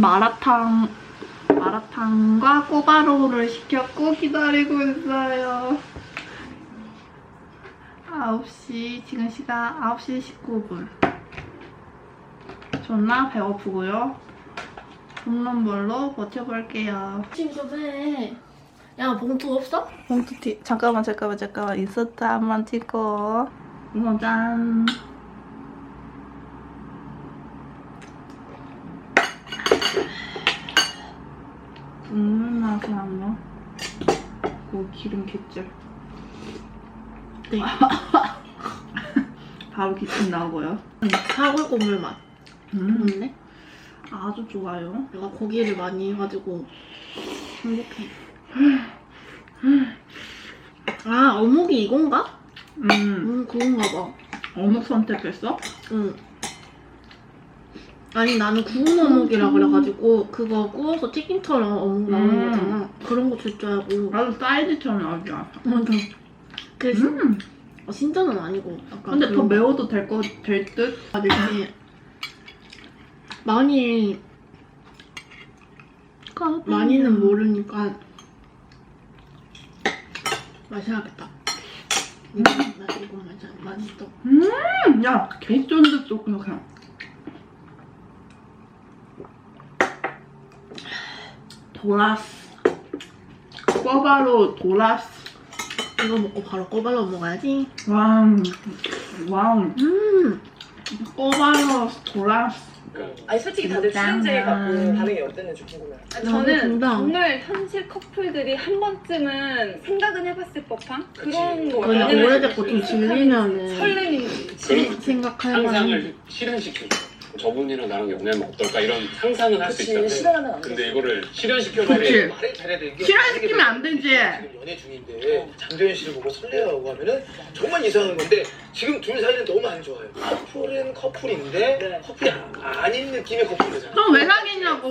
지금 마라탕 마라탕과 꼬바로우를 시켰고 기다리고 있어요. 9시 지금 시간 9시 19분. 존나 배고프고요. 걸로 버텨볼게요. 좀 해. 야 봉투 없어? 봉투 티 잠깐만 잠깐만 잠깐만 인서트 한번 찍고 이거 짠 국물 맛이 나네요 오 기름 개쩔 네. 바로 기침 나오고요 사골 국물 맛. 음, 좋네. 아주 좋아요 내가 고기를 많이 해가지고 행복해. 아 어묵이 이건가? 음 음 그건가 봐. 어묵 선택했어? 응. 아니 나는 구운 어묵이라 그래가지고 그거 구워서 튀김처럼 어묵 나오는 음. 거잖아. 그런 거 줄 줄 알고. 나도 사이드처럼 나오지 않아 맞아. 그래서 음. 어, 진짜는 아니고 약간 근데 더 그런 거. 매워도 될 거 될 듯? 아, 되게 많이 많이는 모르니까 마셔야겠다. 음, 나 이거 마셔 맛있어. 음, 야, 개쫀득 그냥. 도라스. 꼬바로 도라스. 이거 먹고 바로 꼬발로 먹어야지. 와우, 와우. 음, 꼬바로 도라스. 아니 솔직히 다들 출연제 갖고 반응이 어땠는지 궁금해요. 너무 저는. 정말 현실 커플들이 한 번쯤은 생각은 해봤을 법한 그런 거 그냥 오래됐고 좀 질리면은 설렘인지 생- 생각할 만한. 상상을 실현시키고 저분이랑 나랑 연애하면 어떨까 이런 상상은 할 수 그치 있잖아요. 근데. 이거를 실현시켜 그치. 버리는 말을 잘해야 되는 게 실현시키면 안 되지. 지금 연애 중인데 장도연 씨를 보고 설레라고 하면은 정말 이상한 건데 지금 둘 사이는 너무 안 좋아요. 커플은 커플인데 커플이 아닌 느낌의 커플이잖아. 좀왜 사귀냐고.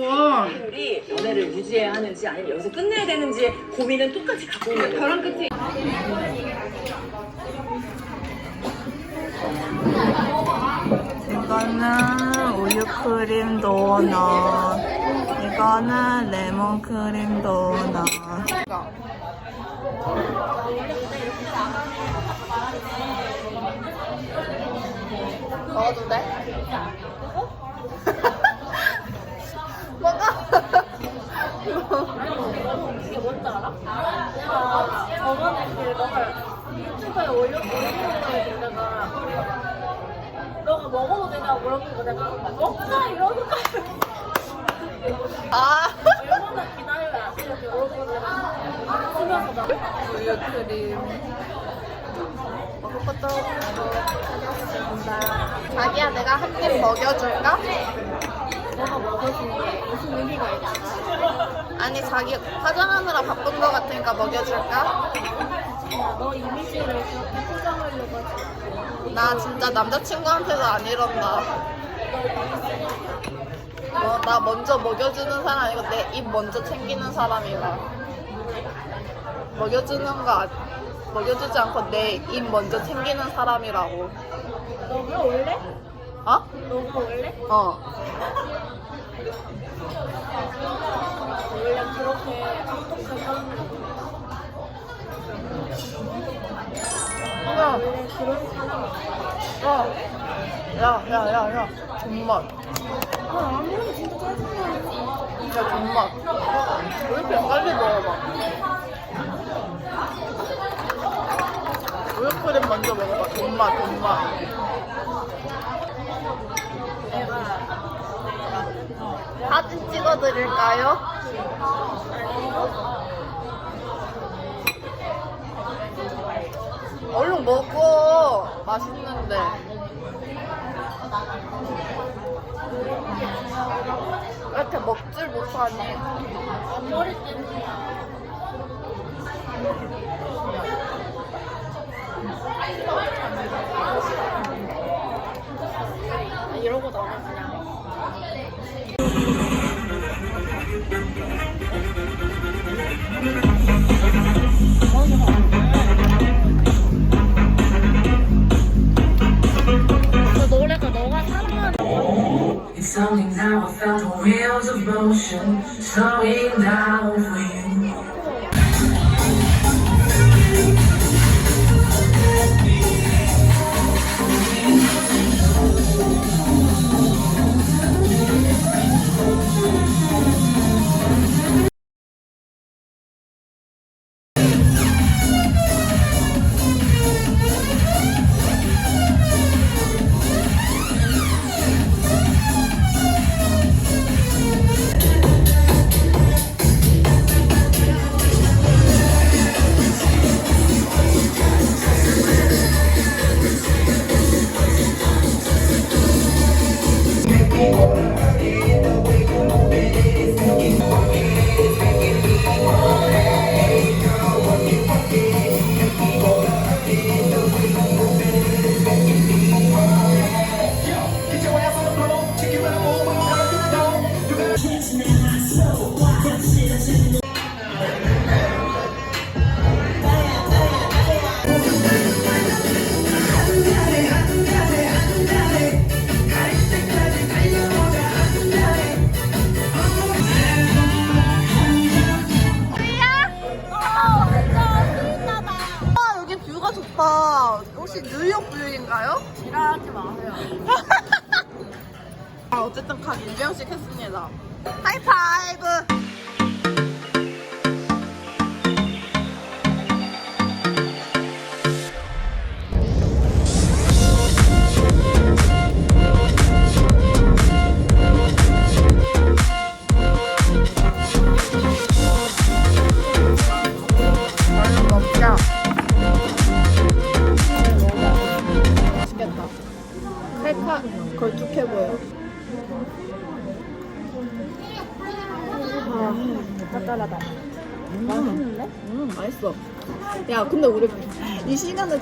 우리 연애를 유지해야 하는지 아니면 여기서 끝내야 되는지 고민은 똑같이 갖고 있는 거예요. 결혼 끝에 이거는 우유크림 도넛. 이거는 레몬크림 도넛. 먹어도 돼? 이게 뭔지 알아? 저번에 그 너가 유튜브에 너가 먹어도 되냐고 물어보는 거 내가 먹자 이러는 거 아, 얼마나 기다려야 이렇게 물어보는 거 쓰면서 나 우유 크림. 먹을 것도 하겠습니다. 자기야, 내가 한 입 먹여줄까? 너가 먹어주는 게 무슨 의미가 있잖아 아니, 자기 화장하느라 바쁜 거 같으니까 먹여줄까? 너 이미지를 그렇게 포장하려고 하지 나 진짜 남자친구한테도 안 이런다. 어, 나 먼저 먹여주는 사람 아니고 내 입 먼저 챙기는 사람이라. 먹여주는 거, 아- 먹여주지 않고 내 입 먼저 챙기는 사람이라고. 너가 올래? 어? 너가 올래? 어. 원래 그렇게 야, 원래 그런 사람이 야, 야, 야, 야, 야. 존맛. 아 아무래도 진짜 짜증나 야, 존맛. 왜 이렇게 빨리 먹어봐. 우유크림 먼저 먹어봐. 존맛, 존맛. 사진 찍어드릴까요? 얼른 먹어. 맛있는데. 왜 이렇게 먹질 못하니? 머리 이러고 나는 그냥 It's only now I felt the wheels of motion slowing down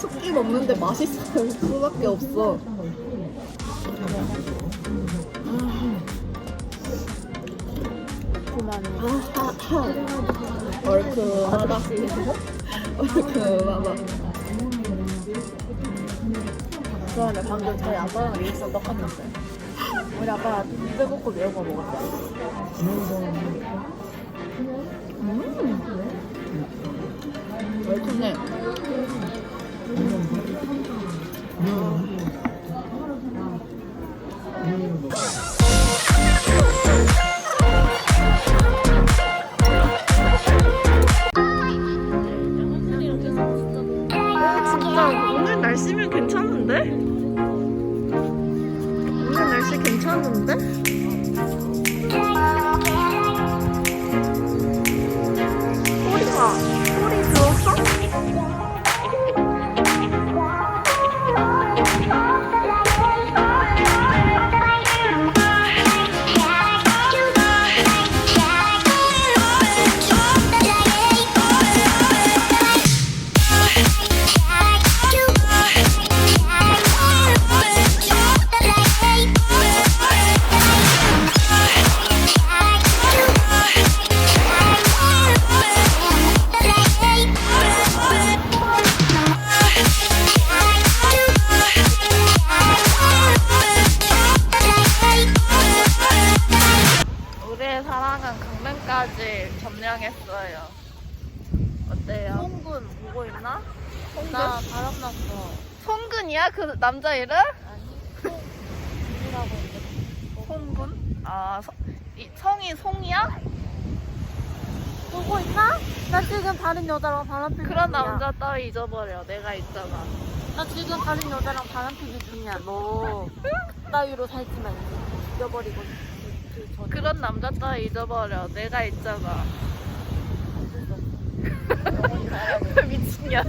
끼 먹는데 맛있을 수밖에 없어. 그만해. 얼큰하다. 얼큰하다. 그러네, 방금 저희 아빠랑 리액션 똑같았어요. 우리 아빠가 빼먹고 매운 거 먹었다. 얼큰해. 진 점령했어요. 어때요? 홍군 보고 있나? 송근? 나 바람 났어. 송근이야? 그 남자 이름? 이라고 했는데. 송근? 아, 서, 이, 성이 송이야? 보고 있나? 나 지금 다른 여자랑 바람 피는 그런 중이야. 남자 따위 잊어버려. 내가 있잖아. 나 지금 다른 여자랑 바람 피는 중이야. 너 따위로 살지만 죽여버리고 그 전에. 그런 남자 따위 잊어버려. 내가 있잖아. Від сня.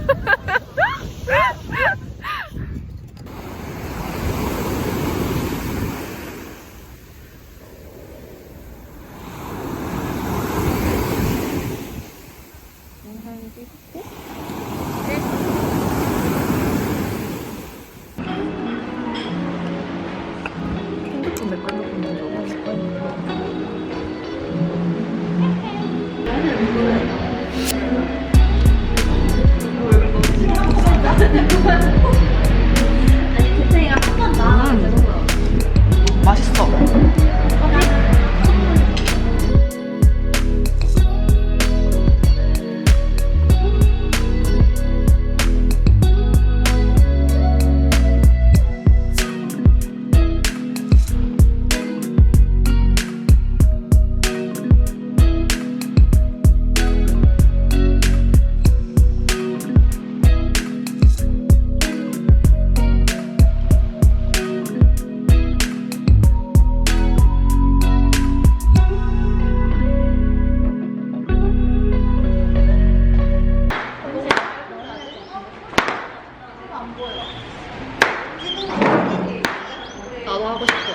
나도 하고 싶어.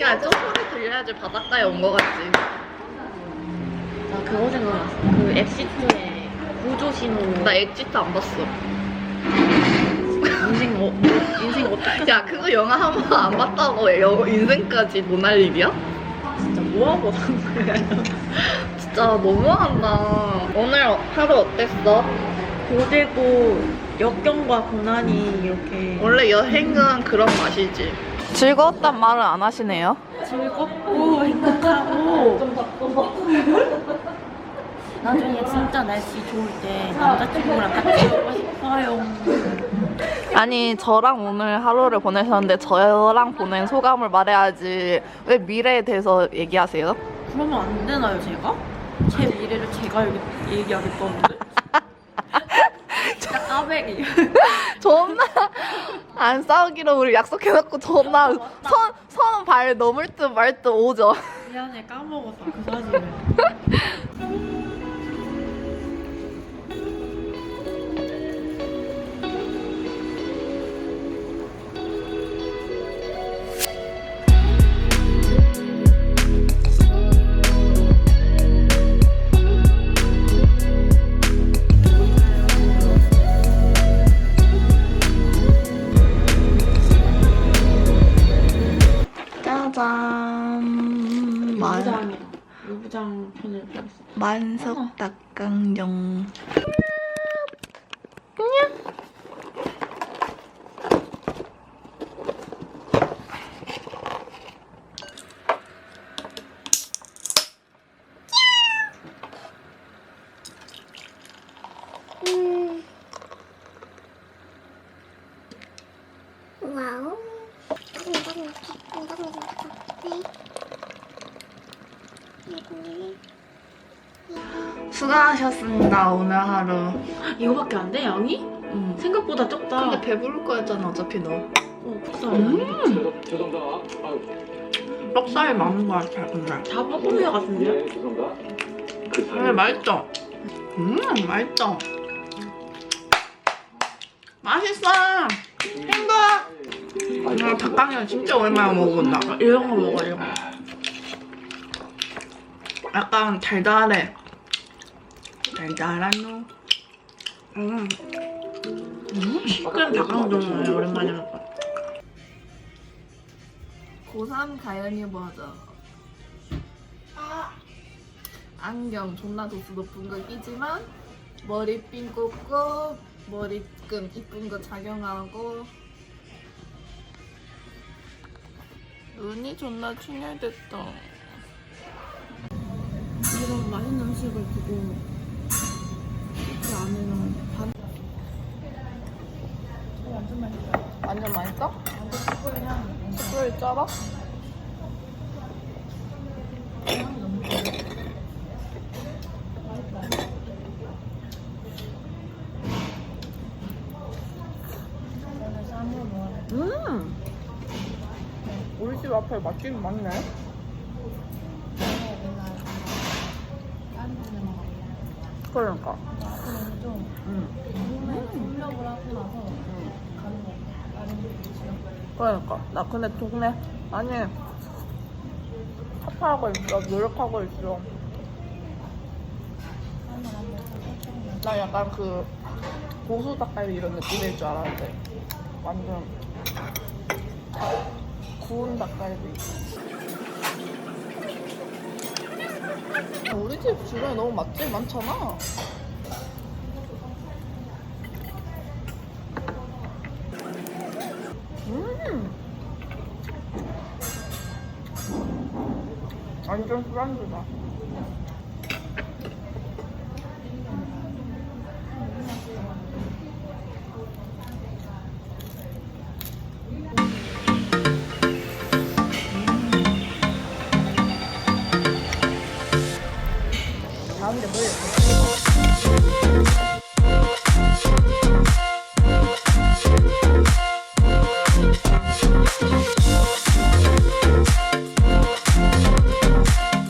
야, 저 소리 들려야지 바닷가에 온 거 같지. 나 그거 생각났어. 그 엑시트의 구조 신호. 나 엑시트 안 봤어. 인생 어, 인생 어떻게? 야, 그거 영화 한 번 안 봤다고 여, 인생까지 논할 일이야? 진짜 뭐하고 산 거야? 진짜 너무한다. 하루 어땠어? 고되고 역경과 고난이 이렇게 원래 여행은 그런 맛이지. 즐거웠단 말을 안 하시네요. 즐겁고 행복하고 나중에 진짜 날씨 좋을 때 남자친구랑 같이 가고 싶어요. 아니 저랑 오늘 하루를 보내셨는데 저랑 보낸 소감을 말해야지 왜 미래에 대해서 얘기하세요? 그러면 안 되나요, 제가? 제 미래를 제가 여기 얘기하겠다는데. 진짜 까베기. 존나 안 싸우기로 우리 약속해놓고 존나 선, 선 발 넘을 듯 말 듯 오죠 미안해, 까먹었어, 그 사실을. 만석 닭강정 수고하셨습니다 오늘 하루 이거밖에 안 돼, 양이? 음. 생각보다 적다. 근데 배부를 거였잖아 어차피 너 어? 죄송합니다. 아유, 뻑살이 많은 거 같아 근데 다 뻐꾸미 같은데요? 예, 죄송합니다. 그 근데 맛있죠? 음 맛있죠? 맛있어 행복 아, 닭강정 진짜 오랜만에 먹어본다 이런 거 먹어, 이런 거. 약간 달달해 달달한 놈 음. 시큰 닭강정을 오랜만에 먹어. 고3 가연이 버전. 안경 존나 도수 높은 거 끼지만 머리핀 꽂고 머리끈 이쁜 거 착용하고 눈이 존나 충혈됐다. 이런 맛있는 음식을 두고 이렇게 안 해면 반 완전 맛있어? 숯불 쩔어? 음! 우리 집 앞에 맛집 많네. 그러니까. 그러니까. 나 근데 동네 아니 합하고 있어 노력하고 있어. 나 약간 그 고수 닭갈비 이런 느낌일 줄 알았는데. 완전 구운 닭갈비. 우리 집 주변에 너무 맛집 많잖아 완전 술안주다